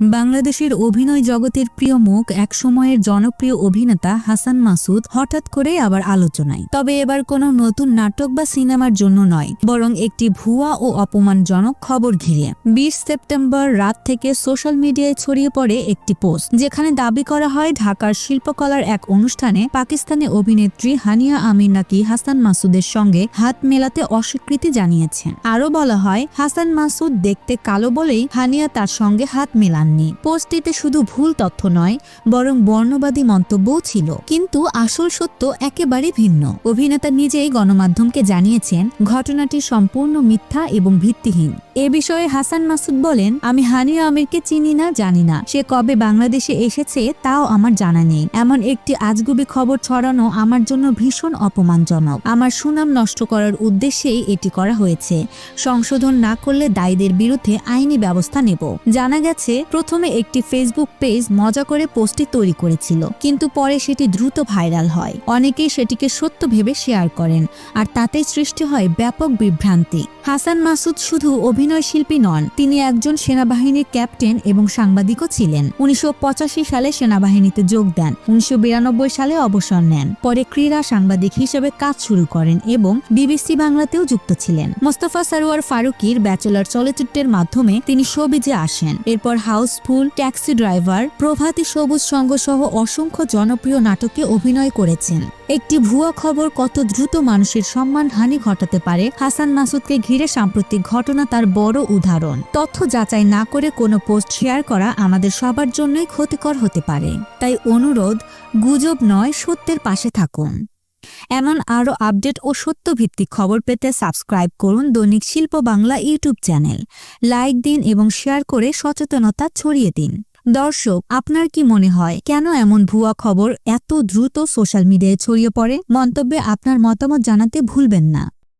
বাংলাদেশের অভিনয় জগতের প্রিয় মুখ এক সময়ের জনপ্রিয় অভিনেতা হাসান মাসুদ হঠাৎ করে আবার আলোচনায়। তবে এবার কোনো নতুন নাটক বা সিনেমার জন্য নয়, বরং একটি ভুয়া ও অপমানজনক খবর ঘিরে। বিশ সেপ্টেম্বর রাত থেকে সোশ্যাল মিডিয়ায় ছড়িয়ে পড়ে একটি পোস্ট, যেখানে দাবি করা হয় ঢাকার শিল্পকলার এক অনুষ্ঠানে পাকিস্তানি অভিনেত্রী হানিয়া আমির নাকি হাসান মাসুদের সঙ্গে হাত মেলাতে অস্বীকৃতি জানিয়েছেন। আরও বলা হয়, হাসান মাসুদ দেখতে কালো বলেই হানিয়া তার সঙ্গে হাত মেলাননি পোস্টটিতে শুধু ভুল তথ্য নয়, বরং বর্ণবাদী মন্তব্যও ছিল। কিন্তু আসল সত্য একেবারে ভিন্ন। অভিনেতা নিজেই গণমাধ্যমকে জানিয়েছেন, ঘটনাটি সম্পূর্ণ মিথ্যা এবং ভিত্তিহীন। এ বিষয়ে হাসান মাসুদ বলেন, আমি হানিয়া আমিরকে চিনি না, জানি না। সে কবে বাংলাদেশে এসেছে, তাও আমার জানা নেই। এমন একটি আজগুবি খবর ছড়ানো আমার জন্য ভীষণ অপমানজনক। আমার সুনাম নষ্ট করার উদ্দেশ্যেই এটি করা হয়েছে। সংশোধন না করলে দায়ীদের বিরুদ্ধে আইনি ব্যবস্থা নেব। জানা গেছে, প্রথমে একটি ফেসবুক পেজ মজা করে পোস্টটি তৈরি করেছিল, কিন্তু পরে সেটি দ্রুত ভাইরাল হয়। অনেকেই সেটিকে সত্য ভেবে শেয়ার করেন, আর তাতেই সৃষ্টি হয় ব্যাপক বিভ্রান্তি। হাসান মাসুদ শুধু অভিনয় শিল্পী নন, তিনি একজন সেনাবাহিনীর ক্যাপ্টেন এবং সাংবাদিকও ছিলেন। উনিশশো পঁচাশি সালে সেনাবাহিনীতে যোগ দেন, উনিশশো বিরানব্বই সালে অবসর নেন। পরে ক্রীড়া সাংবাদিক হিসেবে কাজ শুরু করেন এবং বিবিসি বাংলাতেও যুক্ত ছিলেন। মোস্তফা সারোয়ার ফারুকির ব্যাচেলর চলচ্চিত্রের মাধ্যমে তিনি শোবিজে আসেন। এরপর হাউসফুল, ট্যাক্সি ড্রাইভার, প্রভাতী সবুজ সঙ্গ সহ অসংখ্য জনপ্রিয় নাটকে অভিনয় করেছেন। একটি ভুয়া খবর কত দ্রুত মানুষের সম্মানহানি ঘটাতে পারে, হাসান মাসুদকে ঘিরে সাম্প্রতিক ঘটনা তার বড় উদাহরণ। তথ্য যাচাই না করে কোনো পোস্ট শেয়ার করা আমাদের সবার জন্যই ক্ষতিকর হতে পারে। তাই অনুরোধ, গুজব নয়, সত্যের পাশে থাকুন। এমন আরও আপডেট ও সত্যভিত্তিক খবর পেতে সাবস্ক্রাইব করুন দৈনিক শিল্প বাংলা ইউটিউব চ্যানেল। লাইক দিন এবং শেয়ার করে সচেতনতা ছড়িয়ে দিন। দর্শক, আপনার কি মনে হয়? কেন এমন ভুয়া খবর এত দ্রুত সোশ্যাল মিডিয়ায় ছড়িয়ে পড়ে? মন্তব্যে আপনার মতামত জানাতে ভুলবেন না।